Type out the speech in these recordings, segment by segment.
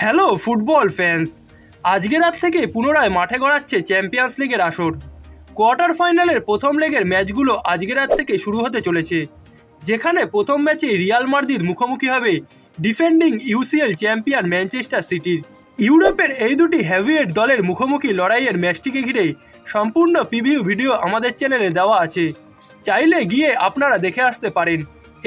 Hello football fans আজকের রাত থেকে পুনরায় মাঠে গড়াচ্ছে চ্যাম্পিয়ন্স লিগের আসর। কোয়ার্টার ফাইনালের প্রথম লেগের ম্যাচগুলো আজকের রাত থেকে শুরু হতে চলেছে, যেখানে প্রথম ম্যাচে রিয়াল মার্দির মুখোমুখি হবে ডিফেন্ডিং ইউসিএল চ্যাম্পিয়ন ম্যানচেস্টার সিটির। ইউরোপের এই দুটি হেভিওয়েট দলের মুখোমুখি লড়াইয়ের ম্যাচটিকে ঘিরে সম্পূর্ণ প্রিভিউ ভিডিও আমাদের চ্যানেলে দেওয়া আছে, চাইলে গিয়ে আপনারা দেখে আসতে পারেন।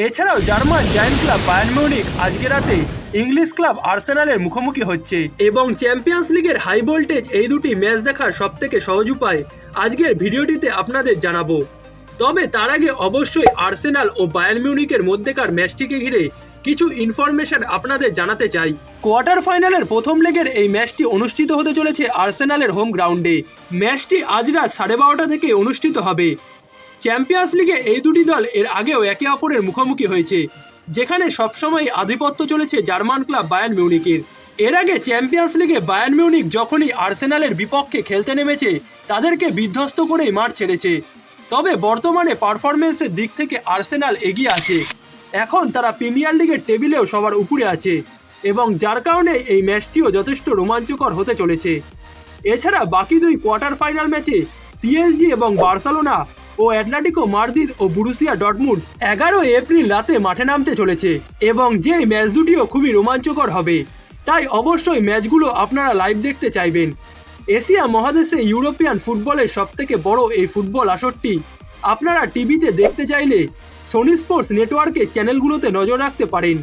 এছাড়াও German giant club Bayern Munich আজকে রাতে ইংলিশ ক্লাব আর্সেনালের মুখোমুখি হচ্ছে। এবং চ্যাম্পিয়ন্স লিগের হাই ভোল্টেজ এই দুটি ম্যাচ দেখার সবথেকে সহজ উপায় আজকের ভিডিওটিতে আপনাদের জানাব। তবে তার আগে অবশ্যই আর্সেনাল ও বায়ার্ন মিউনিকের মধ্যেকার ম্যাচটিকে ঘিরে কিছু ইনফরমেশন আপনাদের জানাতে চাই। কোয়ার্টার ফাইনালের প্রথম লেগের এই ম্যাচটি অনুষ্ঠিত হতে চলেছে আর্সেনালের হোম গ্রাউন্ডে। ম্যাচটি আজ রাত সাড়ে বারোটা থেকে অনুষ্ঠিত হবে। চ্যাম্পিয়ন্স লিগে এই দুটি দল এর আগেও একে অপরের মুখোমুখি হয়েছে, যেখানে সবসময় আধিপত্য চলেছে জার্মান ক্লাব বায়ার্ন মিউনিকের এর আগে চ্যাম্পিয়ন্স লিগে বায়ার্ন মিউনিক যখনই আর্সেনালের বিপক্ষে খেলতে নেমেছে, তাদেরকে বিধ্বস্ত করেই মাঠ ছেড়েছে। তবে বর্তমানে পারফরমেন্সের দিক থেকে আর্সেনাল এগিয়ে আছে। এখন তারা প্রিমিয়ার লিগের টেবিলেও সবার উপরে আছে এবং যার কারণে এই ম্যাচটিও যথেষ্ট রোমাঞ্চকর হতে চলেছে। এছাড়া বাকি দুই কোয়ার্টার ফাইনাল ম্যাচে পিএসজি এবং বার্সেলোনা ও অ্যাটলেটিকো মার্দিদ ও বুরুসিয়া ডটমুন্ড এগারো এপ্রিল রাতে মাঠে নামতে চলেছে এবং যেই ম্যাচ দুটিও খুবই রোমাঞ্চকর হবে। তাই অবশ্যই ম্যাচগুলো আপনারা লাইভ দেখতে চাইবেন। এশিয়া মহাদেশে ইউরোপিয়ান ফুটবলের সবথেকে বড় এই ফুটবল আসরটি আপনারা টিভিতে দেখতে চাইলে সোনি স্পোর্টস নেটওয়ার্কের চ্যানেলগুলোতে নজর রাখতে পারেন।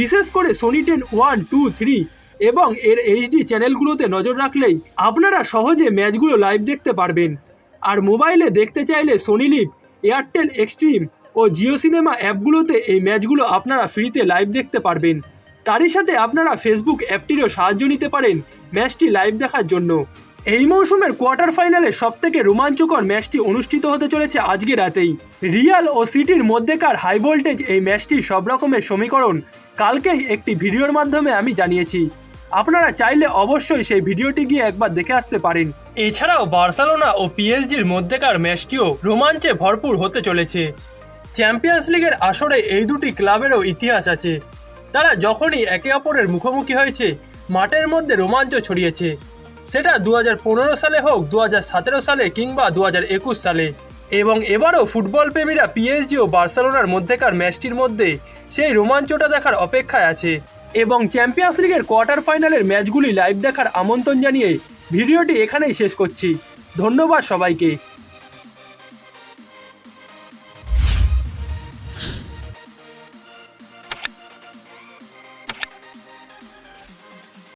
বিশেষ করে Sony ten one two three এবং এর এইচডি চ্যানেলগুলোতে নজর রাখলেই আপনারা সহজে ম্যাচগুলো লাইভ দেখতে পারবেন। আর মোবাইলে দেখতে চাইলে সোনি লিভ এয়ারটেল এক্সট্রিম ও জিও সিনেমা অ্যাপগুলোতে এই ম্যাচগুলো আপনারা ফ্রিতে লাইভ দেখতে পারবেন। তারই সাথে আপনারা ফেসবুক অ্যাপটিরও সাহায্য নিতে পারেন ম্যাচটি লাইভ দেখার জন্য। এই মৌসুমের কোয়ার্টার ফাইনালে সবথেকে রোমাঞ্চকর ম্যাচটি অনুষ্ঠিত হতে চলেছে আজকে রাতেই। রিয়াল ও সিটির মধ্যেকার হাই ভোল্টেজ এই ম্যাচটির সব রকমের সমীকরণ। কালকেই একটি ভিডিওর মাধ্যমে আমি জানিয়েছি। আপনারা চাইলে অবশ্যই সেই ভিডিওটি গিয়ে একবার দেখে আসতে পারেন। এছাড়াও বার্সেলোনা ও পিএসজির মধ্যেকার ম্যাচটিও রোমাঞ্চে ভরপুর হতে চলেছে। চ্যাম্পিয়ন্স লিগের আসরে এই দুটি ক্লাবেরও ইতিহাস আছে। তারা যখনই একে অপরের মুখোমুখি হয়েছে, মাঠের মধ্যে রোমাঞ্চ ছড়িয়েছে। সেটা দু হাজার পনেরো সালে হোক দু হাজার সতেরো সালে কিংবা দু একুশ সালে। এবং এবারও ফুটবল প্রেমীরা পিএসজি ও বার্সেলোনার মধ্যেকার ম্যাচটির মধ্যে সেই রোমাঞ্চটা দেখার অপেক্ষায় আছে। এবং চ্যাম্পিয়ন্স লিগের কোয়ার্টার ফাইনালের ম্যাচগুলি লাইভ দেখার আমন্ত্রণ জানিয়ে ভিডিওটি এখানেই শেষ করছি। ধন্যবাদ সবাইকে।